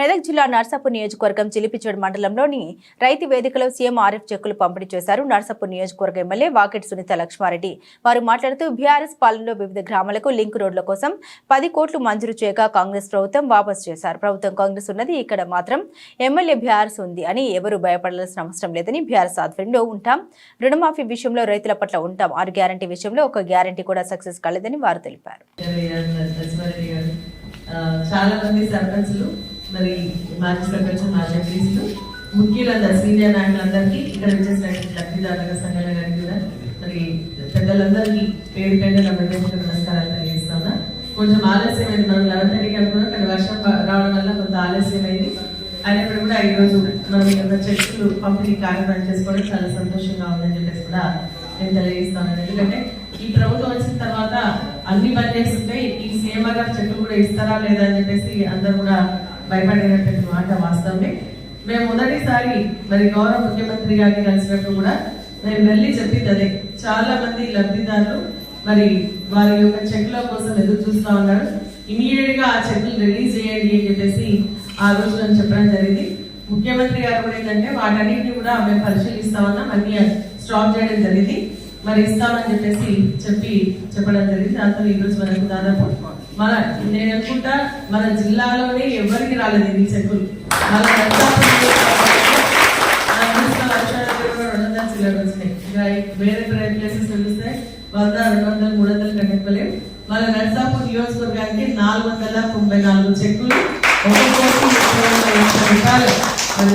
మెదక్ జిల్లా నర్సాపూర్ నియోజకవర్గం చిలిపిచోడు మండలంలోని రైతు వేదికలో సీఎం ఆర్ఎఫ్ చెక్కులు పంపిణీ చేశారు. నర్సాపూర్ నియోజకవర్గ ఎమ్మెల్యే వాకెట్ సునీత లక్ష్మారెడ్డి. వారు మాట్లాడుతూ బీఆర్ఎస్ పాలనలో వివిధ గ్రామాలకు లింక్ రోడ్ల కోసం పది కోట్లు మంజూరు చేయగా కాంగ్రెస్ ప్రభుత్వం వాపసు చేశారు. ప్రభుత్వం కాంగ్రెస్ ఉన్నది ఇక్కడ మాత్రం ఎమ్మెల్యే బీఆర్ఎస్ ఉంది అని ఎవరు భయపడాల్సిన అవసరం లేదని బీఆర్ఎస్ ఆధ్వర్యంలో ఉంటాం. రుణమాఫీ విషయంలో రైతుల పట్ల ఉంటాం. ఆరు గ్యారంటీ విషయంలో ఒక గ్యారంటీ కూడా సక్సెస్ కాలేదని వారు తెలిపారు. చాలా మంది సర్పంచ్లు మరి మాజీ సర్పంచ్ మాజీ ఎంపీలు ముఖ్యులందరూ సీనియర్ నాయకులందరికీ ఇక్కడ వచ్చేసినటువంటి లబ్ధిదారుల సంఘాల గారికి కూడా మరి పెద్దలందరికీ పేరు పేరు నా నమస్కారాలు తెలియజేస్తున్నా. కొంచెం ఆలస్యమైంది మనం లెవెన్ థర్టీకి అనుకున్నాం కానీ వర్షం రావడం వల్ల కొంత ఆలస్యమైంది. అయినప్పుడు కూడా ఈ రోజు మనం ఇక్కడ చెక్కులు పంపిణీ కార్యక్రమం చేసుకోవడం చాలా సంతోషంగా ఉందని చెప్పేసి కూడా నేను తెలియజేస్తాను ఎందుకంటే ఈ ప్రభుత్వం వచ్చిన తర్వాత అన్ని బంద్ చేస్తుంటే ఈ సీఎంఆర్ గారు చెట్లు కూడా ఇస్తారా లేదా అని చెప్పేసి అందరు కూడా భయపడేటటువంటి మాట వాస్తవమే. మేము మొదటిసారి మరి గౌరవ ముఖ్యమంత్రి గారిని కలిసినప్పుడు కూడా మేము వెళ్ళి చెప్పింది అదే చాలా మంది లబ్ధిదారులు మరి వారి యొక్క చెక్కుల కోసం ఎదురు చూస్తూ ఉన్నారు. ఇమీడియట్గా ఆ చెక్కులు రిలీజ్ చేయండి అని చెప్పేసి ఆ రోజు నేను చెప్పడం జరిగింది. ముఖ్యమంత్రి గారు కూడా ఏంటంటే వాటన్నిటిని కూడా మేము పరిశీలిస్తా ఉన్నాం. అన్ని స్టాప్ చేయడం జరిగింది. మరి ఇస్తామని చెప్పేసి చెప్పి చెప్పడం జరిగింది. దాంతో ఈరోజు మనకు దాదాపు మన నేను అనుకుంటా మన జిల్లాలోనే ఎవరికి రాలేదు ఈ చెక్కులు మన వేరే ప్లేసెస్ తెలిస్తే వంద రెండు వందలు మూడు వందలు కట్టలేవు మన నర్సాపూర్ నియోజకవర్గానికి నాలుగు వందల తొంభై నాలుగు చెక్కులు ఒక కోటి రూపాయలు మనం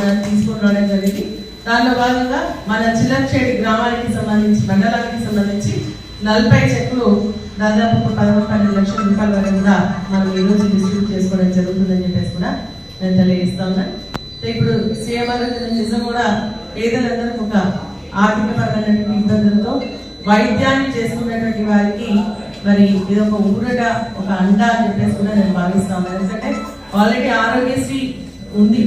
రావడం జరిగింది. దానిలో భాగంగా మన చిల్లర్చేడి గ్రామానికి సంబంధించి మండలానికి సంబంధించి నలభై చెక్కులు దాదాపు ఒక పదమూడు పన్నెండు లక్షల రూపాయల వరకు కూడా మనం ఈ రోజు డిస్ట్రిబ్యూట్ చేసుకోవడం జరుగుతుందని చెప్పేసి కూడా నేను తెలియజేస్తా ఉన్నాను ఇప్పుడు సీఎం నిజం కూడా పేదలందరూ ఒక ఆర్థిక పరమైనటువంటి ఇబ్బందులతో వైద్యాన్ని చేసుకున్నటువంటి వారికి మరి ఇది ఒక ఊరట ఒక అండ అని చెప్పేసి కూడా నేను భావిస్తా ఉన్నాను ఎందుకంటే ఆల్రెడీ ఆరోగ్యశ్రీ ఉంది.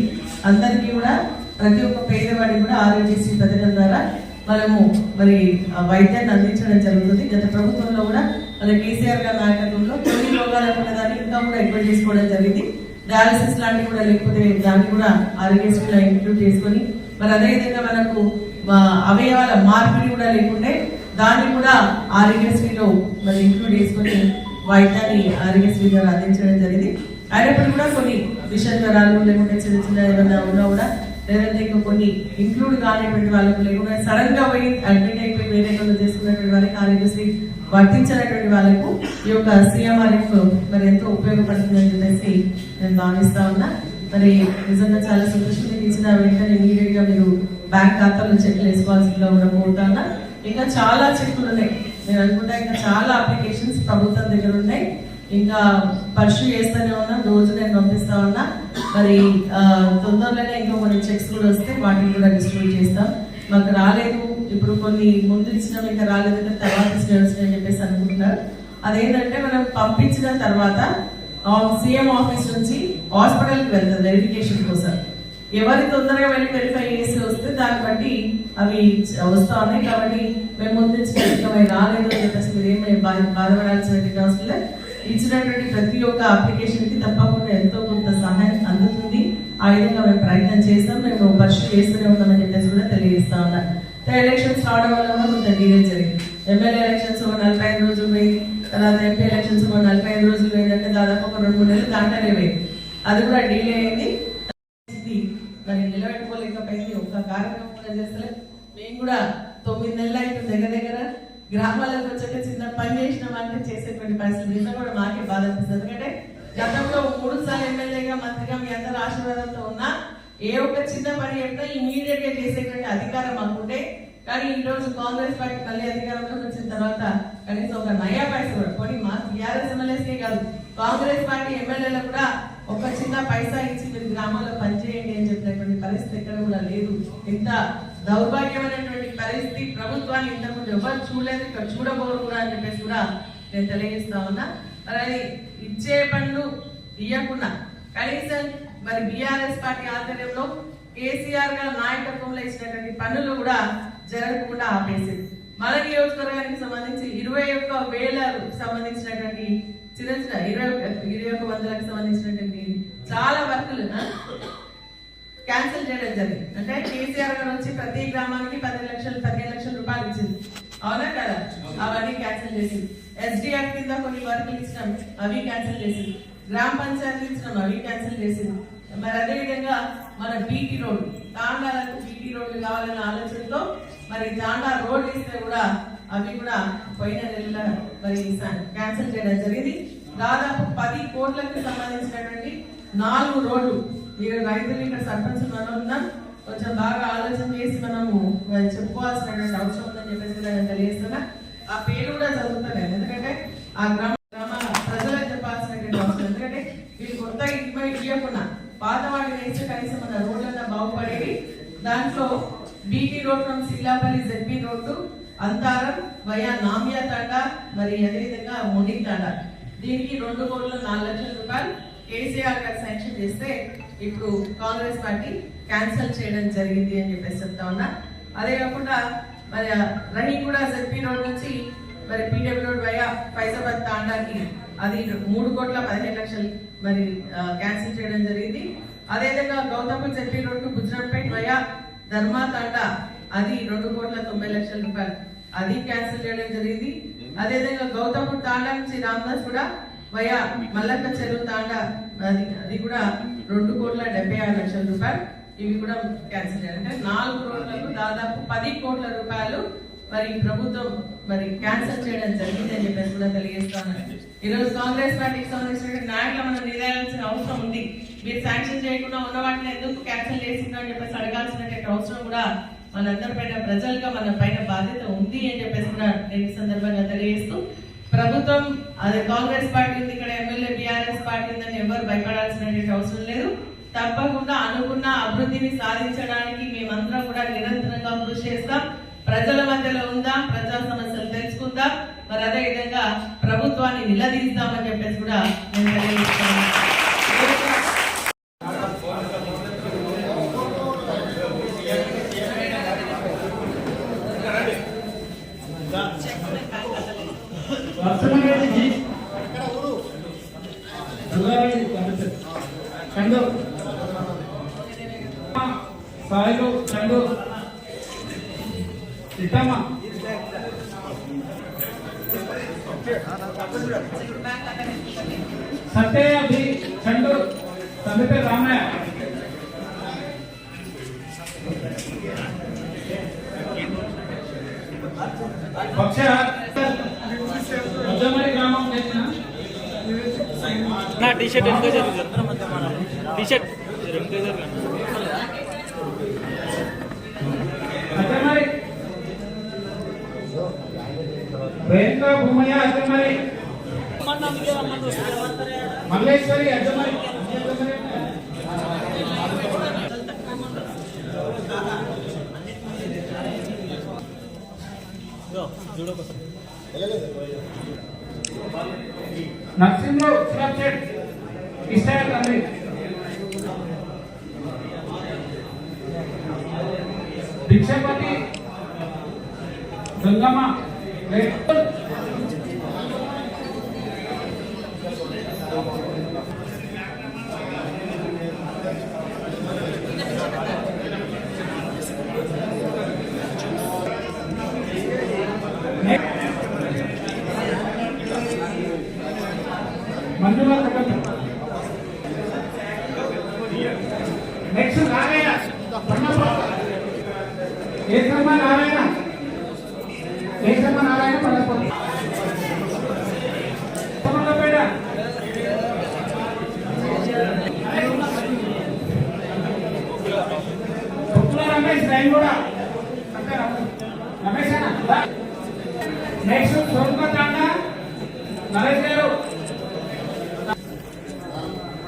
అందరికీ కూడా ప్రతి ఒక్క పేదవాడికి కూడా ఆరోగ్యశ్రీ పథకం ద్వారా మనము మరి ఆ వైద్యాన్ని అందించడం జరుగుతుంది. గత ప్రభుత్వంలో కూడా మన కేసీఆర్ గారి నాయకత్వంలో కొన్ని రోగాలు ఉన్న దాన్ని ఇంకా కూడా ఎక్కువ చేసుకోవడం జరిగింది. డయాలసిస్ లాంటివి కూడా లేకపోతే దాన్ని కూడా ఆరోగ్యశ్రీలో ఇంక్లూడ్ చేసుకొని మరి అదేవిధంగా మనకు అవయవాల మార్పిడి కూడా లేకుంటే దాన్ని కూడా ఆరోగ్యశ్రీలో మరి ఇంక్లూడ్ చేసుకొని వైద్యాన్ని ఆరోగ్యశ్రీ ద్వారా అందించడం జరిగింది. అయినప్పుడు కూడా కొన్ని విష జ్వరాలు లేకుంటే చిన్న చిన్న ఏమైనా ఉన్నా కూడా లేదంటే ఇంకా కొన్ని ఇంక్లూడ్ కానిటువంటి వాళ్ళకు లేకుండా సడన్గా పోయి అడ్మిట్ అయిపోయి వేరే వాళ్ళు చేసుకున్నటువంటి వాళ్ళకి ఆరోగ్యశ్రీ వర్తించినటువంటి వాళ్ళకు ఈ యొక్క సీఎంఆర్ఎఫ్ మరి ఎంతో ఉపయోగపడుతుందని చెప్పేసి నేను భావిస్తా ఉన్నా. మరి నిజంగా చాలా సంతోషం మీకు ఇచ్చిన వెంటనే ఇమీడియట్గా మీరు బ్యాంక్ ఖాతాలో చెట్లు వేసుకోవాల్సిందిగా కూడా కోరుతా ఉన్నా. ఇంకా చాలా చెట్లు ఉన్నాయి. నేను అనుకుంటా ఇంకా చాలా అప్లికేషన్స్ ప్రభుత్వం దగ్గర ఉన్నాయి. ఇంకా పర్సు చేస్తూనే ఉన్నా రోజు నేను పంపిస్తా ఉన్నా. మరి తొందరలోనే ఇంకా కొన్ని చెక్స్ కూడా వస్తే వాటిని కూడా డిస్ట్రిబ్యూట్ చేస్తాం. మాకు రాలేదు. ఇప్పుడు కొన్ని ముందు ఇచ్చినాం ఇంకా రాలేదు తర్వాత ఇచ్చినాం అని చెప్పేసి అనుకుంటున్నారు. అదేంటంటే మనం పంపించిన తర్వాత సీఎం ఆఫీస్ నుంచి హాస్పిటల్కి వెళ్తుంది వెరిఫికేషన్ కోసం. ఎవరి తొందరగా వెళ్ళి వెరిఫై చేసి వస్తే దాన్ని బట్టి అవి వస్తా ఉన్నాయి కాబట్టి మేము ముందు నుంచి రాలేదు చెప్పేసి మీరు ఏమీ బా- బాధపడాల్సినటువంటి అవసరం లేదు. ఇచ్చినటువంటి ప్రతి ఒక్క అప్లికేషన్కి తప్పకుండా ఎంతో కొంత సహాయం ఆ విధంగా మేము ప్రయత్నం చేస్తాం. మేము పరిశీలి చేస్తూనే ఉంటామని చెప్పేసి కూడా తెలియజేస్తా ఉన్నా. ఎలక్షన్స్ రావడం వల్ల కొంత డిలే జరిగింది. ఎమ్మెల్యే ఎలక్షన్స్ ఒక నలభై ఐదు రోజులు పోయి తర్వాత ఎంపీ ఎలక్షన్స్ ఒక నలభై ఐదు రోజులు పోయిందంటే దాదాపు ఒక రెండు మూడు నెలలు దాంట్లోనే పోయింది అది కూడా డిలే అయింది. మరి నిలబెట్టుకోలేకపోయింది. ఒక్క కార్యక్రమం కూడా చేస్తలేదు మేము కూడా తొమ్మిది నెలలు అయితే దగ్గర దగ్గర గ్రామాలకు వచ్చాక చిన్న పని చేసినామంటే చేసేటువంటి పరిస్థితి. నిన్న కూడా మాకే బాధ అనిపిస్తుంది. ఎందుకంటే గతంలో మూడు సార్లు ఎమ్మెల్యేగా మంత్రిగా మీ అందరి ఆశీర్వాదంతో ఉన్నా ఏ ఒక్క చిన్న పని అంటే ఇమీడియట్గా చేసేటువంటి అధికారం మాకుంటే కానీ ఈ రోజు కాంగ్రెస్ పార్టీ మళ్ళీ అధికారంలోకి వచ్చిన తర్వాత కనీసం ఒక నయా పైస కూడా పోనీ మా టీఆర్ఎస్ ఎమ్మెల్యేస్కే కాదు కాంగ్రెస్ పార్టీ ఎమ్మెల్యేలు కూడా ఒక చిన్న పైసా ఇచ్చి మీరు గ్రామాల్లో పనిచేయండి అని చెప్పినటువంటి పరిస్థితి ఎక్కడ కూడా లేదు. ఇంత దౌర్భాగ్యమైనటువంటి పరిస్థితి ప్రభుత్వాన్ని ఇంతకుముందు ఎవరు చూడలేదు ఇక్కడ చూడబోరు కూడా అని చెప్పేసి కూడా నేను తెలియజేస్తా ఉన్నా. మరి ఇచ్చే పనులు ఇవ్వకుండా కనీసం మరి బీఆర్ఎస్ పార్టీ ఆధ్వర్యంలో కేసీఆర్ గారి నాయకత్వంలో ఇచ్చినటువంటి పనులు కూడా జరగకుండా ఆపేసింది. మన నియోజకవర్గానికి సంబంధించి ఇరవై ఒక్క వేలకు సంబంధించినటువంటి చిన్న చిన్న ఇరవై ఇరవై ఒక్క వందలకు సంబంధించినటువంటి చాలా వర్కులు క్యాన్సిల్ చేయడం జరిగింది. అంటే కేసీఆర్ గారు వచ్చి ప్రతి గ్రామానికి పది లక్షలు పదిహేను లక్షల రూపాయలు ఇచ్చింది. అవునా కదా అవన్నీ క్యాన్సిల్ చేసింది. ఎస్డిఆర్ కింద కొన్ని వర్కులు ఇచ్చినాం అవి క్యాన్సిల్ చేసింది. గ్రామ పంచాయతీ ఇచ్చినాం అవి క్యాన్సిల్ చేసింది. మరి అదే విధంగా మన బీటీ రోడ్ తాండాలకు బీటీ రోడ్లు కావాలనే ఆలోచనతో మరి తాండా రోడ్ ఇస్తే కూడా అవి కూడా పోయిన నెలలో మరి క్యాన్సిల్ చేయడం జరిగింది. దాదాపు పది కోట్లకు సంబంధించినటువంటి నాలుగు రోడ్లు. మీరు రైతులు ఇక్కడ సర్పంచ్ మనం ఉన్నాం కొంచెం బాగా ఆలోచన చేసి మనము చెప్పుకోవాల్సినటువంటి అవసరం చెప్పేసి కూడా నేను తెలియజేస్తున్నా ఆ పేరు కూడా చదువుతాను ఎందుకంటే ఆ గ్రామ గ్రామాల ప్రజలకు చెప్పాల్సినటువంటి అవసరం. ఎందుకంటే వీళ్ళు కొత్త ఇంటి ఇవ్వకుండా పాత వాళ్ళు వేస్తే కనీసం మన రోడ్లంతా బాగుపడేవి. దాంట్లో BT road from Sillapalli ZP road Antharam via Namiya Tanda మరి అదేవిధంగా ముని తాండ. దీనికి రెండు కోట్ల నాలుగు లక్షల రూపాయలు కేసీఆర్ గారు శాంక్షన్ చేస్తే ఇప్పుడు కాంగ్రెస్ పార్టీ క్యాన్సిల్ చేయడం జరిగింది అని చెప్పేసి చెప్తా ఉన్నా. అదే కాకుండా మరి రహీం కూడా జెడ్పీ రోడ్ నుంచి మరి పీడబ్ల్యూ రోడ్ వయా ఫైజాబాద్ తాండాకి అది మూడు కోట్ల పదిహేను లక్షలు మరి క్యాన్సిల్ చేయడం జరిగింది. అదేవిధంగా Gautam ZP road to Gujaratpet via Dharmakanda అది రెండు కోట్ల తొంభై లక్షల రూపాయలు. అది క్యాన్సిల్ చేయడం జరిగింది. అదేవిధంగా గౌతమ్ తాండా నుంచి రామదాస్ కూడా వయా మల్లక్క చెరువు తాండా అది అది కూడా రెండు కోట్ల డెబ్బై ఆరు లక్షల రూపాయలు. ఇవి కూడా క్యాన్సిల్ అంటే నాలుగు రోడ్లకు దాదాపు పది కోట్ల రూపాయలు మరి ప్రభుత్వం మరి క్యాన్సిల్ చేయడం జరిగింది అని చెప్పేసి కూడా తెలియజేస్తాను. ఈ రోజు కాంగ్రెస్ పార్టీకి సంబంధించిన నాయకులు మనం నిలయాల్సిన అవసరం ఉంది. మీరు శాంక్షన్ చేయకుండా ఉన్న వాటిని ఎందుకు క్యాన్సిల్ చేసిందో అని చెప్పేసి అడగాల్సినటువంటి అవసరం కూడా మనందరి పైన ప్రజలుగా మన పైన బాధ్యత ఉంది అని చెప్పేసి కూడా నేను సందర్భంగా తెలియజేస్తూ ప్రభుత్వం అదే కాంగ్రెస్ పార్టీ ఉంది ఇక్కడ ఎమ్మెల్యే బీఆర్ఎస్ పార్టీ ఉందని ఎవరు భయపడాల్సినటువంటి అవసరం లేదు. తప్పకుండా అనుకున్న అభివృద్ధిని సాధించడానికి మేమందరం కూడా నిరంతరంగా కృషి చేస్తాం. ప్రజల మధ్యలో ఉందాం ప్రజా సమస్యలు తెలుసుకుందాం. మరి అదే విధంగా ప్రభుత్వాన్ని నిలదీస్తామని చెప్పేసి కూడా నేను తెలియజేస్తున్నాను లక్ష్మణరెడ్డి రంగారెడ్డి చందు సాయిలు చందు ఇట్టమ్మ సత్యయ్య బి చందు సందిపే రామయ్య పక్ష మధ్యమరి గ్రామం చెందిన నా టీ షర్ట్ వెనుక జరుగు T shirt Bhumayya Addamari Malleshwari Addamari తండ్రి? గంగమ్మ